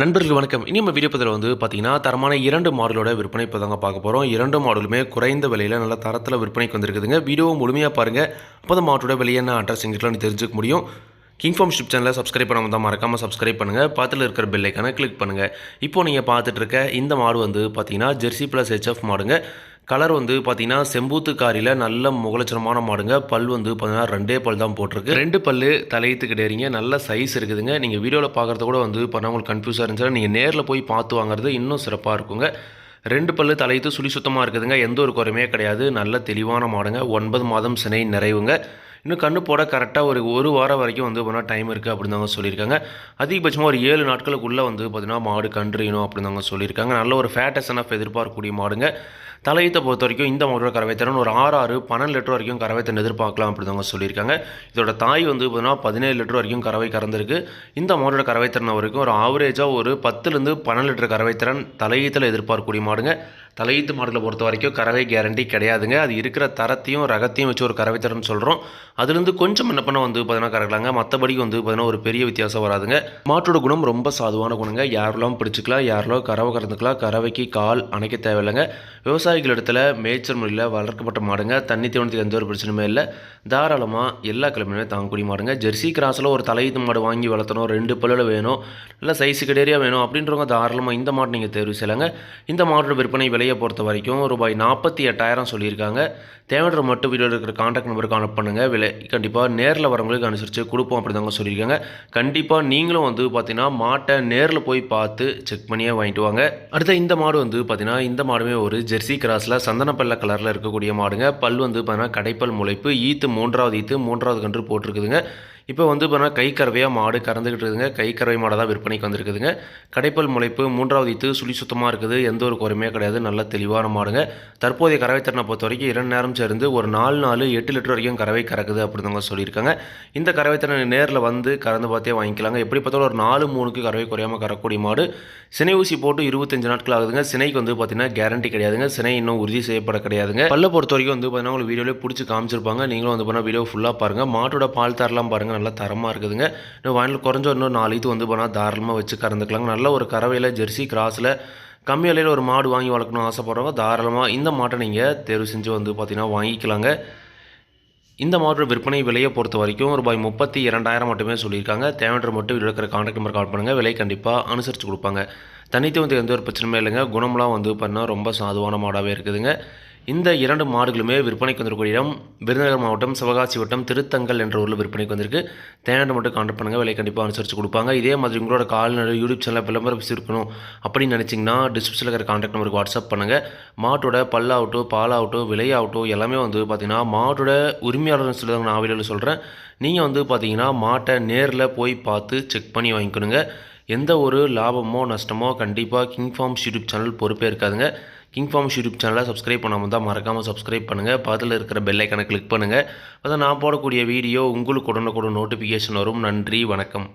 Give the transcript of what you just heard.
நண்பர்கள் வணக்கம். இனி நம்ம வீடியோ பதில் வந்து பார்த்தீங்கன்னா தரமான இரண்டு மாடலோட விற்பனை இப்போ தாங்க பார்க்க போகிறோம் இரண்டு மாடலுமே குறைந்த விலையில் நல்ல தரத்தில் விற்பனைக்கு வந்திருக்குதுங்க. வீடியோவை முழுமையாக பாருங்கள் அப்போ தான் மாட்டோட விலை என்ன அட்ரஸ் எங்கிட்டலாம் தெரிஞ்சுக்க முடியும். கிங்ஃபார்ம் ஷிப் சேனலை சப்ஸ்கிரைப் பண்ணாமல் தான் மறக்காமல் சப்ஸ்கிரைப் பண்ணுங்கள் பார்த்துல இருக்கிற பெல்லைக்கான கிளிக் பண்ணுங்கள் இப்போ நீங்கள் பார்த்துட்டு இருக்க இந்த மாடு வந்து பார்த்தீங்கன்னா ஜெர்சி ப்ளஸ் ஹெச்எஃப் மாடுங்க. கலர் வந்து பார்த்தீங்கன்னா செம்பூத்து காரியில் நல்ல முகலட்சணமான மாடுங்க. பல் வந்து பார்த்தீங்கன்னா ரெண்டே பல் தான் போட்டிருக்கு. ரெண்டு பல் தலையத்து கிடையாதுங்க. நல்ல சைஸ் இருக்குதுங்க. நீங்கள் வீடியோவில் பார்க்குறது கூட வந்து பார்த்தா உங்களுக்கு கன்ஃபியூஸாக இருந்துச்சுன்னா நீங்கள் நேரில் போய் பார்த்து வாங்குறது இன்னும் சிறப்பாக இருக்குங்க. ரெண்டு பல்லு தலையத்து சுழி சுத்தமாக இருக்குதுங்க. எந்த ஒரு குறையுமே கிடையாது. நல்ல தெளிவான மாடுங்க. ஒன்பது மாதம் சினை நிறைவுங்க. இன்னும் கண்ணு போட கரெக்டாக ஒரு ஒரு வாரம் வரைக்கும் வந்து பார்த்தீங்கன்னா டைம் இருக்குது அப்படின்னு தாங்க சொல்லியிருக்காங்க. அதிகபட்சமாக ஒரு ஏழு நாட்களுக்குள்ளே வந்து பார்த்தீங்கன்னா மாடு கன்றுணும் அப்படின்னு தாங்க சொல்லியிருக்காங்க. நல்ல ஒரு ஃபேட்டஸ் ஆஃப் எதிர்பார்க்கக்கூடிய மாடுங்க. தலையத்தை பொறுத்த வரைக்கும் இந்த மாடோட கறவை திறன் ஒரு ஆறு ஆறு பன்னெண்டு லிட்டர் வரைக்கும் கறவை திறன் எதிர்பார்க்கலாம் அப்படிதாங்க சொல்லியிருக்காங்க. இதோட தாய் வந்து பார்த்தீங்கன்னா பதினேழு லிட்டர் வரைக்கும் கறவை கறந்துருக்கு. இந்த மாடோட கறவை திறனை வரைக்கும் ஒரு ஆவரேஜாக ஒரு பத்துலேருந்து பன்னெண்டு லிட்டர் கறவை திறன் தலையீத்தில் எதிர்பார்க்கக்கூடிய மாடுங்க. தலையீத்து மாடுகளை பொறுத்த வரைக்கும் கறவை கேரண்டி கிடையாதுங்க. அது இருக்கிற தரத்தையும் ரகத்தையும் வச்சு ஒரு கறவை திறன் சொல்கிறோம் அதுலேருந்து கொஞ்சம் என்ன பண்ண வந்து பார்த்தீங்கன்னா கறக்கலாங்க. மற்றபடி வந்து பார்த்தீங்கன்னா ஒரு பெரிய வித்தியாசம் வராதுங்க. மாட்டோட குணம் ரொம்ப சாதுவான குணங்க. யாரெல்லாம் பிடிச்சிக்கலாம் யாரெல்லாம் கறவை கறந்துக்கலாம் கறவைக்கு கால் அணைக்க தேவையில்லைங்க. விவசாயிகள் இடத்துல மேய்ச்சல் முறையில் வளர்க்கப்பட்ட மாடுங்க. தண்ணி தீவனத்துக்கு எந்த ஒரு பிரச்சனையுமே இல்லை. தாராளமாக எல்லா கிழமையுமே தாங்கக்கூடிய மாடுங்க. ஜெர்சி கிராஸில் ஒரு தலையீத்து மாடு வாங்கி வளர்த்தணும். ரெண்டு பல்லில் வேணும். இல்லை சைஸு கிடையாது வேணும் அப்படின்றவங்க தாராளமாக இந்த மாடு நீங்கள் தேர்வு செய்யலாங்க. இந்த மாடோட விற்பனை விலையை பொறுத்த வரைக்கும் ரூபாய் நாற்பத்தி எட்டாயிரம் சொல்லியிருக்காங்க. தேவையான மட்டும் வீடியோ இருக்கிற காண்டாக்ட் நம்பருக்கு கான்டாக்ட் பண்ணுங்கள் விலை கண்டிப்பாக நேரில் வரவங்களுக்கு அனுசரித்து கொடுப்போம் அப்படி தாங்க சொல்லியிருக்காங்க. கண்டிப்பாக நீங்களும் வந்து பார்த்தீங்கன்னா மாட்டை நேரில் போய் பார்த்து செக் பண்ணியே வாங்கிட்டு வாங்க. அடுத்த இந்த மாடு வந்து பார்த்தீங்கன்னா இந்த மாடுமே ஒரு ஜெர்சி கிராஸில் சந்தனப்பல்ல கலரில் இருக்கக்கூடிய மாடுங்க. பல் வந்து பார்த்தீங்கன்னா கடைப்பல் முளைப்பு ஈத்து மூன்றாவது ஈத்து மூன்றாவது கன்று போட்டிருக்குதுங்க. இப்போ வந்து பார்த்தீங்கன்னா கை கறவையாக மாடு கறந்துக்கிட்டு இருக்குதுங்க. கை கறவை மாடை தான் விற்பனைக்கு வந்திருக்குதுங்க. கடைப்பல் முளைப்பு மூன்றாவது இத்து சுழி சுத்தமாக இருக்குது. எந்த ஒரு குறையுமே கிடையாது. நல்ல தெளிவான மாடுங்க. தற்போதைய கறவை திறனை பொறுத்த வரைக்கும் இரண்டு நேரம் சேர்ந்து ஒரு நாலு நாலு எட்டு லிட்டர் வரைக்கும் கறவை கறக்குது அப்படிதாங்க சொல்லியிருக்காங்க. இந்த கறவை திறனை நேரில் வந்து கறந்து பார்த்தே வாங்கிக்கலாங்க. எப்படி பார்த்தாலும் ஒரு நாலு மூணுக்கு கறவை குறையாமல் கறக்கூடிய மாடு. சினை ஊசி போட்டு இருபத்தஞ்சு நாட்கள் ஆகுதுங்க. சினைக்கு வந்து பார்த்தீங்கன்னா கேரண்டி கிடையாதுங்க. சினை இன்னும் உறுதி செய்யப்பட கிடையாதுங்க. பல்ல பொறுத்த வரைக்கும் வந்து பார்த்தீங்கன்னா உங்களுக்கு வீடியோவில் பிடிச்சி காமிச்சிருப்பாங்க. நீங்களும் வந்து பார்த்தீங்கன்னா வீடியோ ஃபுல்லாக பாருங்கள் மாட்டோட பால் தரலாம் பாருங்கள் நல்லா தரமாக இருக்குதுங்க. இன்னும் வானில் குறைஞ்ச இன்னும் நாலு இது வந்து பண்ணால் தாராளமாக வச்சு கறந்துக்கலாங்க. நல்ல ஒரு கறவையில் ஜெர்சி கிராஸில் கம்மி விலையில் ஒரு மாடு வாங்கி வளர்க்கணும்னு ஆசைப்படுறவங்க தாராளமாக இந்த மாட்டை நீங்கள் தேர்வு செஞ்சு வந்து பார்த்திங்கன்னா வாங்கிக்கலாங்க. இந்த மாட்டோட விற்பனை விலையை பொறுத்த வரைக்கும் ரூபாய் முப்பத்தி இரண்டாயிரம் மட்டுமே சொல்லியிருக்காங்க. தேவையற்ற மட்டும் இதில் இருக்கிற கான்டாக்ட் நம்பர் கால் பண்ணுங்கள் விலை கண்டிப்பாக அனுசரித்து கொடுப்பாங்க. தனித்துவத்துக்கு எந்த ஒரு பிரச்சனையுமே இல்லைங்க. குணம்லாம் வந்து பண்ணால் ரொம்ப சாதுவான மாடாகவே இருக்குதுங்க. இந்த இரண்டு மாடுகளுமே விற்பனைக்கு வந்திருக்கூடிய இடம் விருதுநகர் மாவட்டம் சிவகாசி வட்டம் திருத்தங்கல் என்ற ஊரில் விற்பனைக்கு வந்திருக்கு. தேவையான மட்டும் காண்டக்ட் பண்ணுங்கள் விலை கண்டிப்பாக அனுசரித்து கொடுப்பாங்க. இதே மாதிரி உங்களோட கால்நடை யூடியூப் சேனலில் விளம்பரம் இருக்கணும் அப்படின்னு நினச்சிங்கன்னா டிஸ்கிரிப்ஷனில் இருக்கிற காண்டாக்ட் நம்பருக்கு வாட்ஸ்அப் பண்ணுங்கள் மாட்டோட பல்லாகட்டும் பாலாகட்டும் விலையாகட்டும் எல்லாமே வந்து பார்த்திங்கன்னா மாட்டோட உரிமையாளர் சொல்லி நான் ஆவியில் சொல்கிறேன் நீங்கள் வந்து பார்த்தீங்கன்னா மாட்டை நேரில் போய் பார்த்து செக் பண்ணி வாங்கிக்கணுங்க. எந்த ஒரு லாபமோ நஷ்டமோ கண்டிப்பாக கிங் ஃபார்ம்ஸ் யூடியூப் சேனல் பொறுப்பே இருக்காதுங்க. கிங் ஃபார்ம்ஸ் யூடியூப் சேனலை சப்ஸ்கிரைப் பண்ணாமல் தான் மறக்காமல் சப்ஸ்கிரைப் பண்ணுங்கள் பதில் இருக்கிற பெல்லைக்கனை கிளிக் பண்ணுங்கள் அதான் நான் போடக்கூடிய வீடியோ உங்களுக்கு உடனுக்குடன் நோட்டிஃபிகேஷன் வரும். நன்றி வணக்கம்.